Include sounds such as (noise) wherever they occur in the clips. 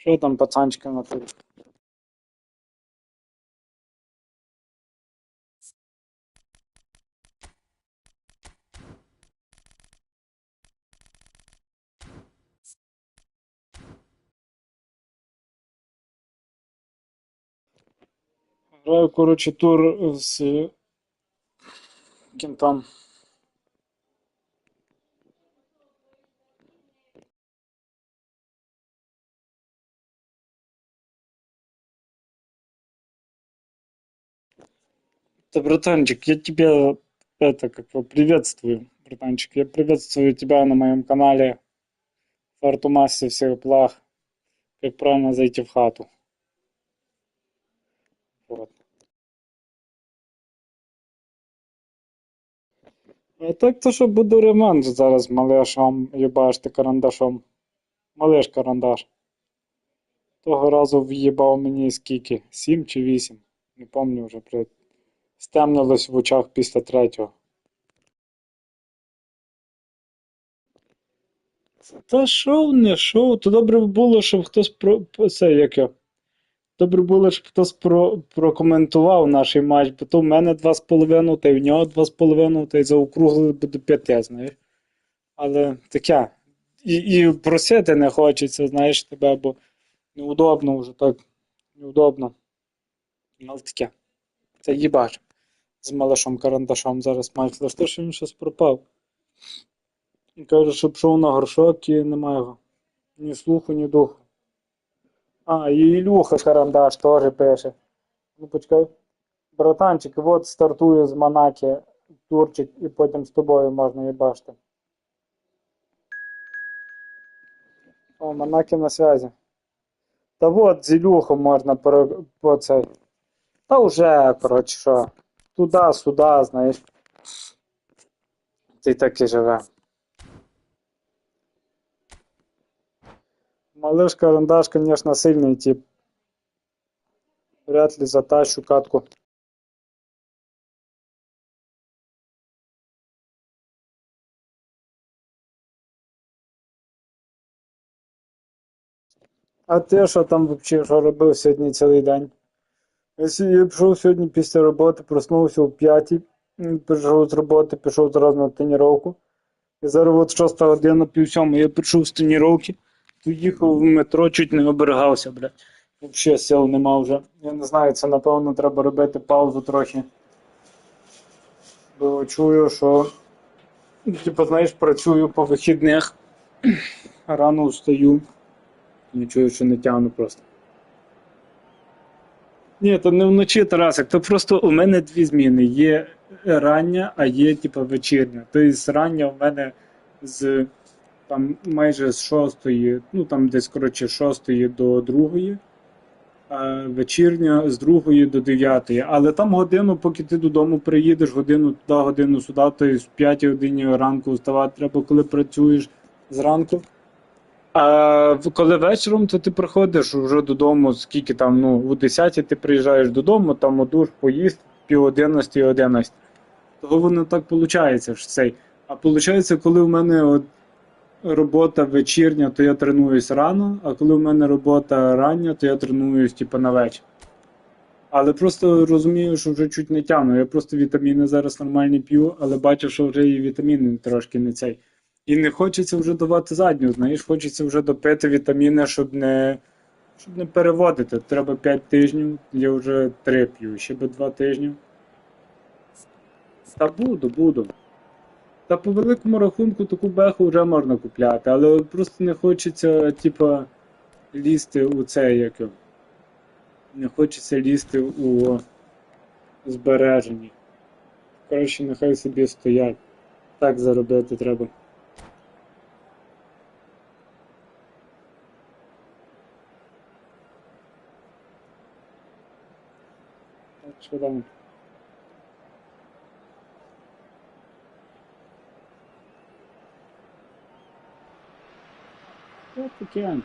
Що там пацанчики на турі? Граю, коротше, тур з кентом. Да, братанчик, я тебя это как приветствую, братанчик. Я приветствую тебя на моем канале Фартумасе всех благ. Как правильно зайти в хату. Вот. А так то що буду ремонт зараз малешом, їбашти карандашом. Малеш карандаш. Того разу в'їбав мені скільки? Сім чи вісім? Не пам'ятаю вже, блядь. Стемнилось в очах після третього. Та шоу не шоу, то добре було, щоб хтось про це як його. Добре було, щоб хтось про, прокоментував наш матч, бо то в мене 2,5, та й в нього 2,5, та й заокруглили до 5, знаєш. Але таке. І, і просити не хочеться, знаєш, тебе, бо неудобно вже так. Неудобно. Але таке. Це їбаш. З малышом карандашом зараз Майк. За що він щось пропав? Він каже, що пішов на горшок і немає його. Ні слуху, ні духу. А, і Ілюха карандаш теж пише. Ну почекай. Братанчик, от стартую з Манаки турчик і потім з тобою можна їбашти. О, Манаки на связі. Та от з Ілюхом можна по, по цей. Та вже, коротше, що. Туди-сюди, знаєш. Ти так і живе. Малыш карандаш, конечно, сильный тип. Вряд ли затащу катку. А ти що там взагалі що робив сьогодні цілий день? Я пішов сьогодні після роботи, проснувся о 5, прийшов з роботи, пішов зразу на тренування. І зараз от 6 година, пів сьомої, я прийшов з тренування, то їхав в метро, чуть не оберігався, блядь. Взагалі сил нема вже. Я не знаю, це напевно треба робити паузу трохи. Бо чую, що типу, знаєш, працюю по вихідних, (clears throat) рано встаю. І чую, що не тягну просто. Ні, то не вночі, Тарасик, то просто у мене дві зміни. Є рання, а є типу вечірня. Тобто рання у мене з там майже з шостої, ну там десь коротше шостої до другої, а вечірня з другої до дев'ятої. Але там годину, поки ти додому приїдеш, годину туди, годину сюди, то в п'ятій годині ранку вставати треба, коли працюєш зранку. А коли вечором, то ти приходиш вже додому, скільки там, ну, у 10 ти приїжджаєш додому, там у душ поїсть, пів одинадцяти, одинадцяти. Того воно так виходить, що цей. А виходить, коли в мене от робота вечірня, то я тренуюсь рано, а коли в мене робота рання, то я тренуюсь типу, на вечір. Але просто розумію, що вже чуть не тягну. Я просто вітаміни зараз нормальні п'ю, але бачу, що вже і вітаміни трошки не цей. І не хочеться вже давати задню, знаєш, хочеться вже допити вітаміни, щоб не, щоб не переводити. Треба 5 тижнів, я вже 3 п'ю, ще би 2 тижні. Та буду, буду. Та по великому рахунку таку беху вже можна купляти, але просто не хочеться, типа, лізти у це як. Не хочеться лізти у збережені. Коротше, нехай собі стоять. Так заробити треба. Там. Що таке?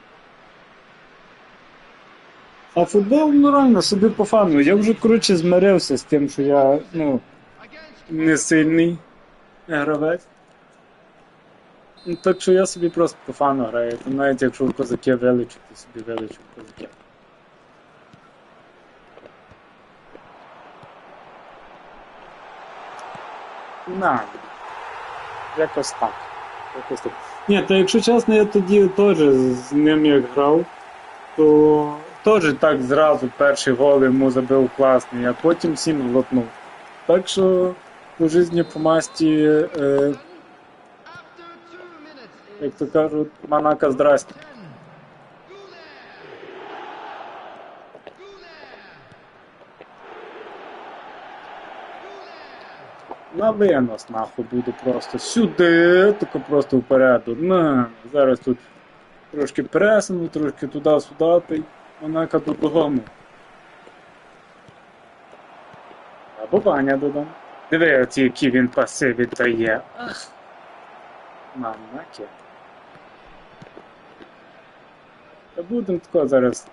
А футбол, ну реально, собі по фану. Я вже, коротше, змирився з тим, що я, ну, не сильний гравець. Ну, Так що я собі просто по фану граю. Там навіть якщо в козаки вилечу, то собі вилечу в козаки. На. Якось так. Якось так. Ні, то якщо чесно, я тоді теж з ним як грав, то теж так зразу перший гол йому забив класний, а потім всім глотнув. Так що у житті по масті, е, як то кажуть, манака здрасте. На винос нахуй буду просто сюди, тако просто вперед. На, зараз тут трошки пресину, трошки туди-сюди, та й Монако додому. Або Ваня додому. Диви, оці, які він паси віддає. Ах. Манаки. Та будемо тако зараз.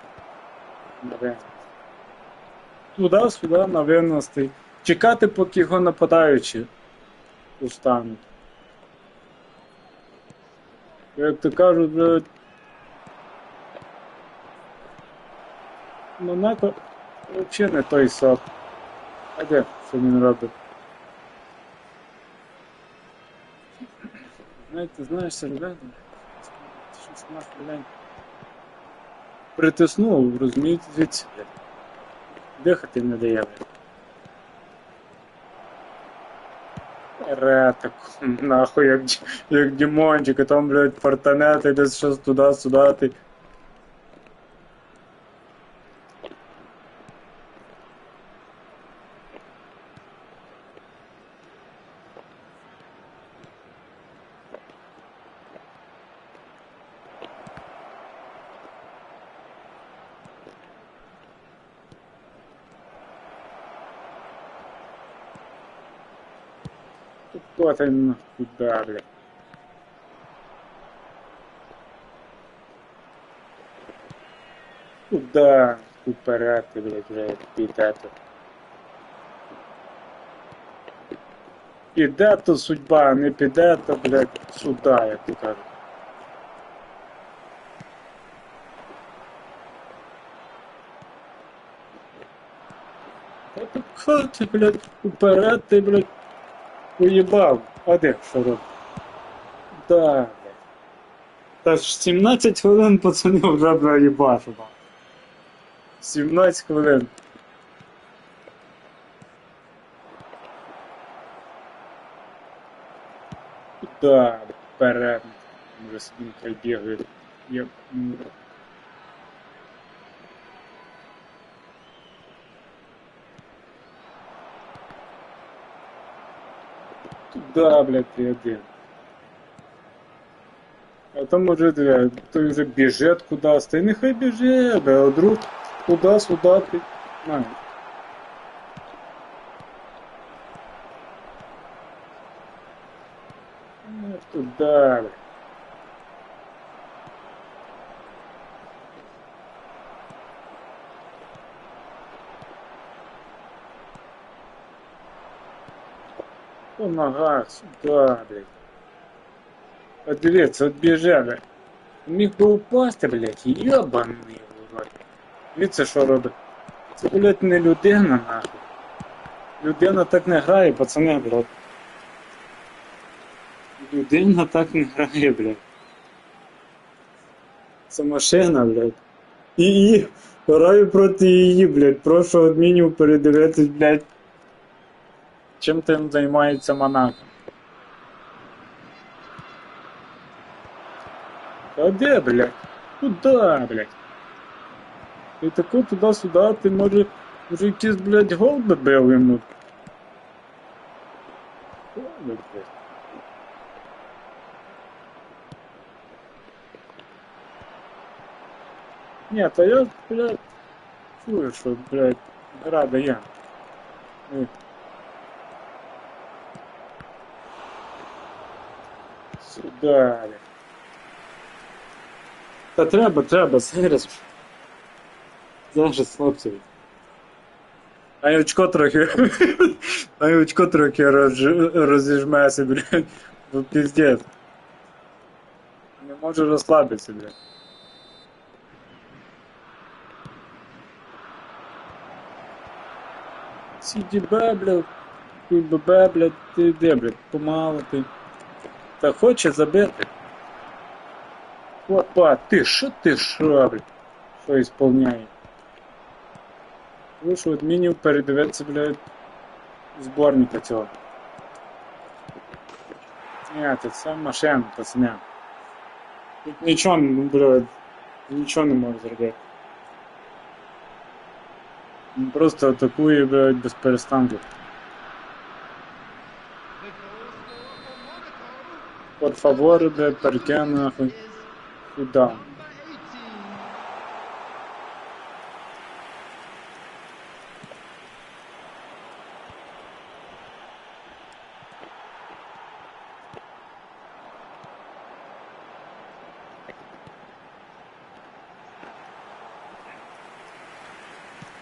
Туди-сюди на винос. Чекати, поки його нападаючі устануть. Як то кажуть, вже Монако взагалі не той сок. А де що він робить? Знаєте, знаєш, середину, щось нахуй глянь. Притиснув, розумієте, звідси. Дихати не дає. Блядь. Ретик, нахуй, як, як Дімончик, а там, блядь, фортанети, десь щось туди-сюди. Тут куда, блядь. Куда? Ти, блядь, піде то. То судьба, а не піде то, блядь, сюда, як ти кажеш. Та так що блядь, вперед блядь, уїбав. А де робить? Да. Та ж 17 хвилин пацанів вже проїбашу. 17 хвилин. Да, вперед. Може собі прибігає. Є. м. Туда, блядь, ты один. А там уже, блядь, той уже бежит куда-то. И нехай бежит, а вдруг туда-сюда ты. Знаєш. По ногах, сюда, блядь. От дивіться, от біже, блядь. Міг би упасти, блядь, йобаний в рот. Дивіться, що робить. Це, блядь, не людина, нахуй. Людина так не грає, пацани, блядь. Людина так не грає, блядь. Це машина, блядь. І, і граю проти її, блядь. Прошу адмінів передивитись, блядь. Чим тим займається Монако. А де, блядь? Куда, блядь? І тако туди-сюди, ти може вже якийсь, блядь, гол добив йому. Ой, блядь. Ні, та я, блядь, чую, що, блядь, гра дає. Блядь. Та треба, треба, зараз. Зараз, хлопці. А й очко трохи. (laughs) А й очко трохи роз... розіжмеся, блядь. Бо піздець. може розслабитися, блядь. Сідібе, блядь, ти бебе, блядь, ти де, блядь, помало ти. Та хоче забити. Опа, ти що ти блядь? Що ісполняє? Прошу адмінів передивитися, блядь, зборника цього. Ні, це все машина, пацани. Тут нічого, ну, блядь, нічого не можу зробити. Просто атакує, блядь, без перестанку. Por favor, блядь, перекинь нахуй. Куда?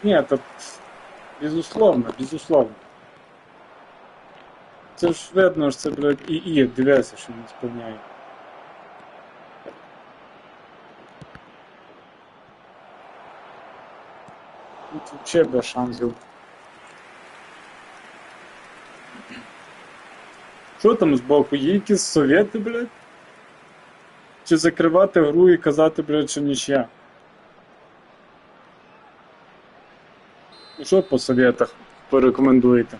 Нет, это безусловно, безусловно. Це ж видно, що це, блядь, і і дивися, що він сповняє. Тут вообще без шансів. Що там збоку? Є якісь совєти, блядь? Чи закривати гру і казати, блядь, що нічия? Ну що по совєтах порекомендуєте?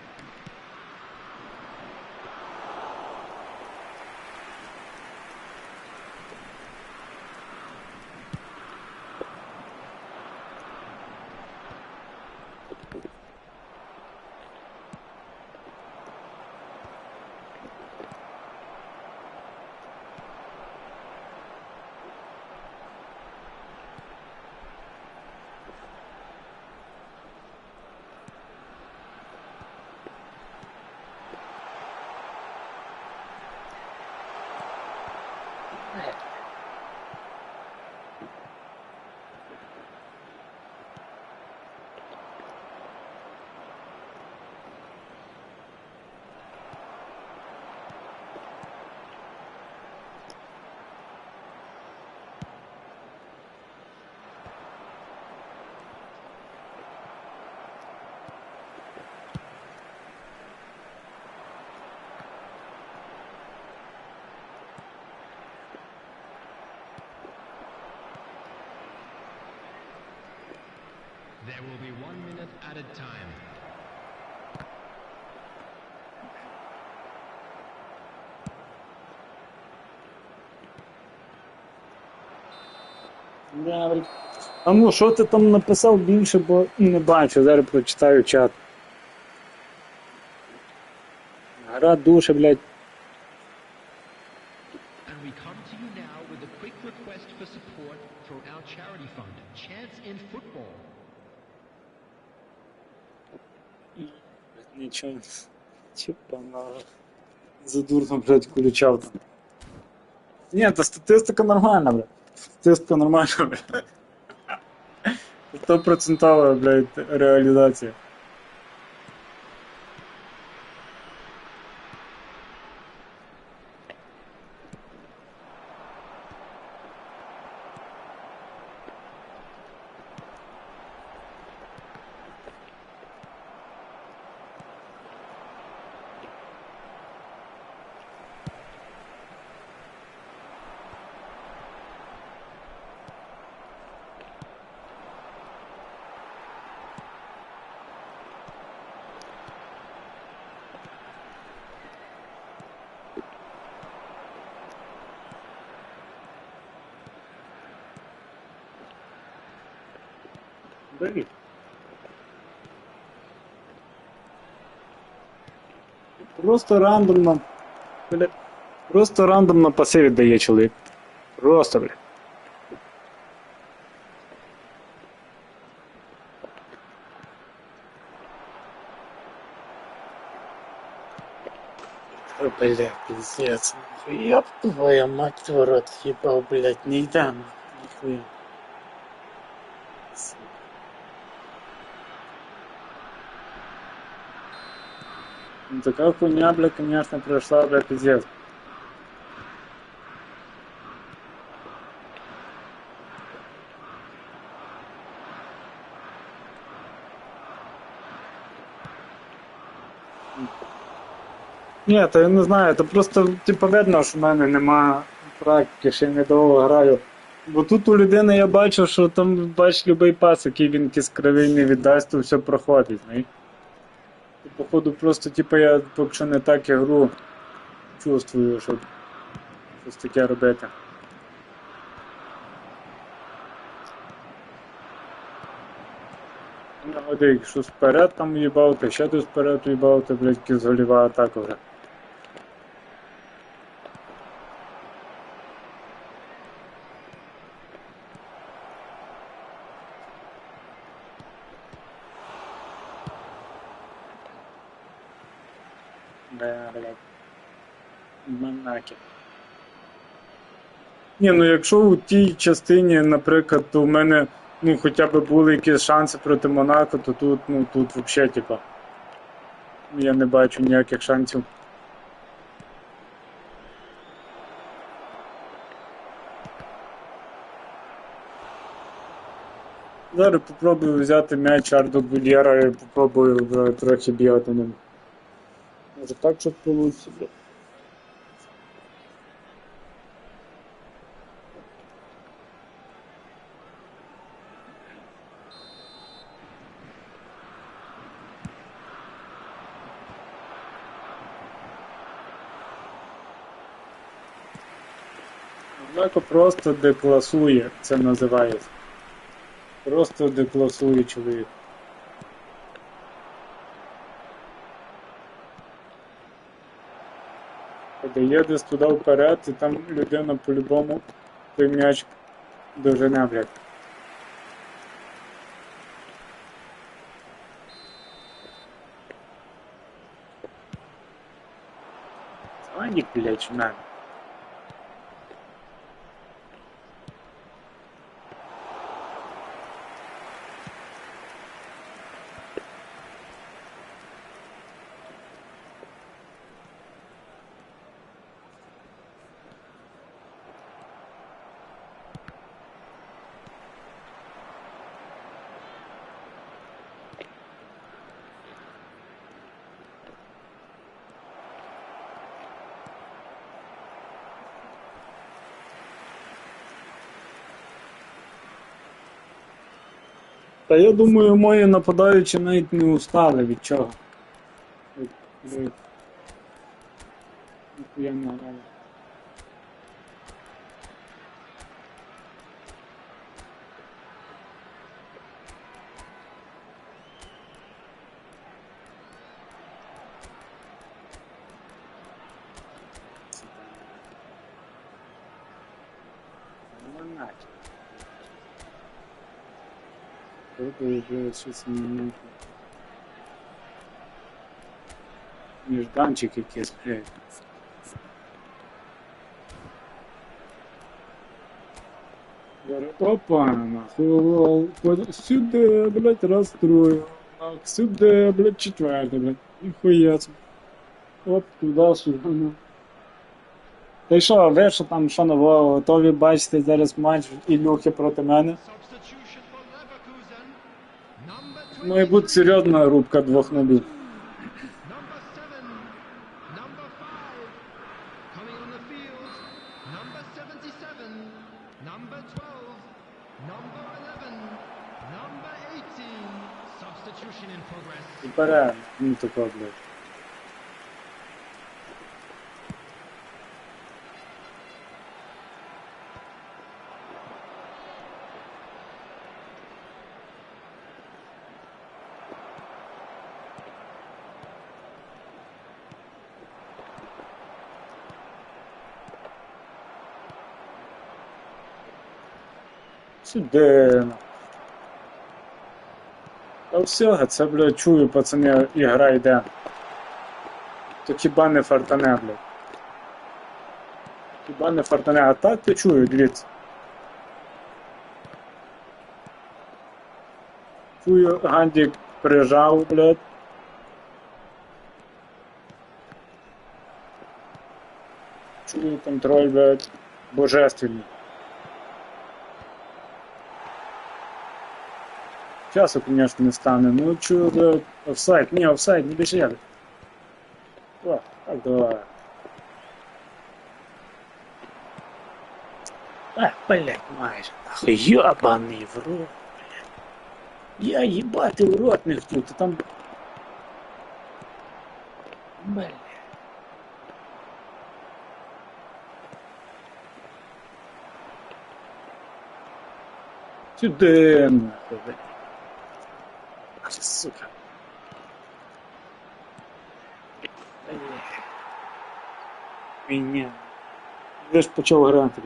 There will be one minute at a time. Добре. А ну, що ти там написав більше, бо не бачу, зараз прочитаю чат. Гра душа, блядь. And we come to you now with a quick request for support from our charity fund, Chance in Football. Нічого. Чіпа на. Задурно, блядь, включав там. Ні, та статистика нормальна, блядь. Статистика нормальна, блядь. Стопроцентова, блядь, реалізація. Бери. Просто рандомно. Бля, просто рандомно паси віддає чоловік. Просто, бля. Ой, Бля, пиздец. Ёб твою мать в рот, ебал, блядь, не дам. Нихуя. такая хуйня, бля, конечно, прошла, бля, пиздец. Ні, то я не знаю, то просто типу, видно, що в мене нема практики, ще не довго граю. Бо тут у людини я бачу, що там бачиш, будь-який пас, який він якийсь кривий не віддасть, то все проходить. Не? Походу, просто типу я поки що не так ігру чувствую, щоб щось таке робити. От якщо вперед там уїбав, то ще тут вперед уїбавте, блядь, якась голіва атака вже. Бля, блядь. Манаки. Ні, ну якщо у тій частині, наприклад, у мене ну, хоча б були якісь шанси проти Монако, то тут, ну, тут взагалі, типа. Я не бачу ніяких шансів. Зараз попробую взяти м'яч Ардо Гульєра і попробую трохи бігати ним. Може так щось вийде? Однако просто декласує, це називається. Просто декласує чоловік. Подає десь туди вперед, і там людина по-любому той м'яч дожене, блядь. Звоник, блядь, в. Та я думаю, мої нападаючі навіть не устали від чого. Ніхуя не грали. Ну, нахер. Тут уже щось не Нежданчик якийсь, блядь. Опа, нахуй, сюди, блядь, розстрою. Так, сюди, блядь, четверте, блядь. Ніхуя собі. Оп, туди, сюди, ну. Та й що, ви що там, що нового, готові бачити зараз матч Ілюхи проти мене? Ну і серьезная рубка двох на бій. Тепер, ну такого, блядь. Сюди. Та все, це, блядь, чую, пацани, ігра йде. То хіба не фартане, блядь. Хіба не фартане, а так то чую, дивіться. Чую, Гандік прижав, блядь. Чую контроль, блядь, божественний. Часу, конечно, не стане. Ну чую, блядь, офсайд, ні, офсайд, не біжи. О, так давай. А, блядь, майже. Нахуй, ёбаний в рот, блядь. Я їбати в рот не хотів, то там... Блядь. Сюди, нахуй, блядь. Ах, сука. Блядь. Меня. Я ж почав грати,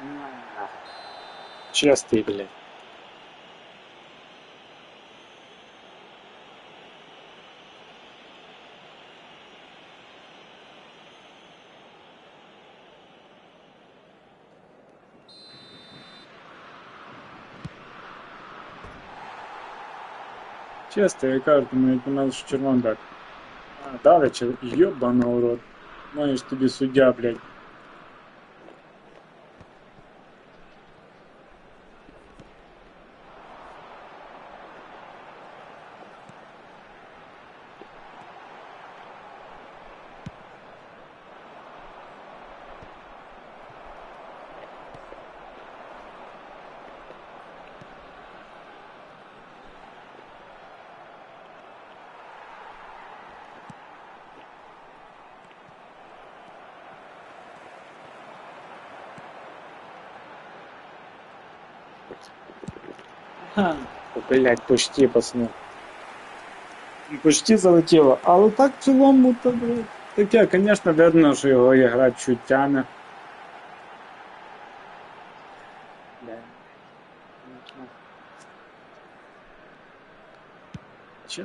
блядь. Частый, блядь. Чисто, я кажу, думаю, у нас червон так. А, давеча, ёбаного рот. Маєш тобі суддя, блядь. Ха, блядь, почти пацаны. Почти залетіло. Але так в цілому, то, блядь, таке, звісно, видно, що його ігра чуть тяне. Що?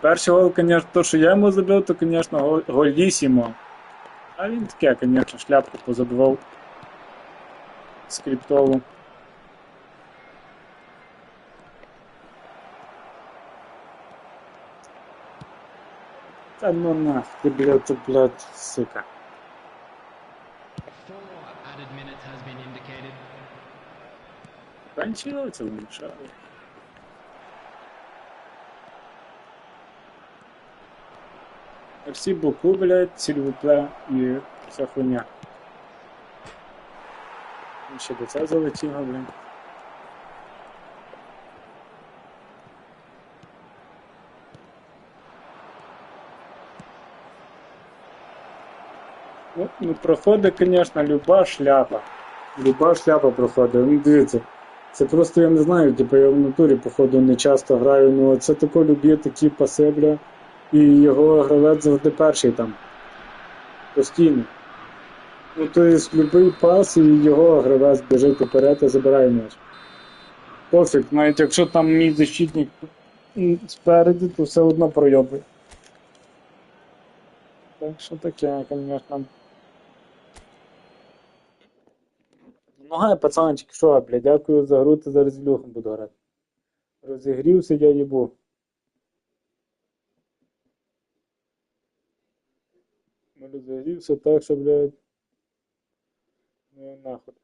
Перший гол, звісно, то, що я йому забив, то, звісно, гол- голісімо. А він таке, звісно, шляпку позабивав скриптову. Та ну нахуй, блядь, ти, блядь, сука. Four added minutes has been indicated. Та нічого, це не мішає. Всі боку, блядь, сільвупле і вся хуйня. Він Ще до це залетіло, блядь. Ну, ну проходить, звісно, люба шляпа. Люба шляпа проходить. Ну, дивіться. Це просто я не знаю, типу я в натурі, походу, не часто граю, ну це тако любі такі пасибля, і його гравець завжди перший там. Постійно. Ну, то є любий пас, і його гравець біжить уперед і забирає м'яч. Пофіг, навіть якщо там мій защитник спереді, то все одно пройобує. Так що таке, звісно. Ну гай, пацанчик, що, бля, дякую за гру, ти зараз з буду грати. Розігрівся я їбу. Розігрівся так, що, блядь. Ну нахуй.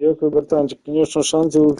Дякую, братанчик. Звісно, шансів у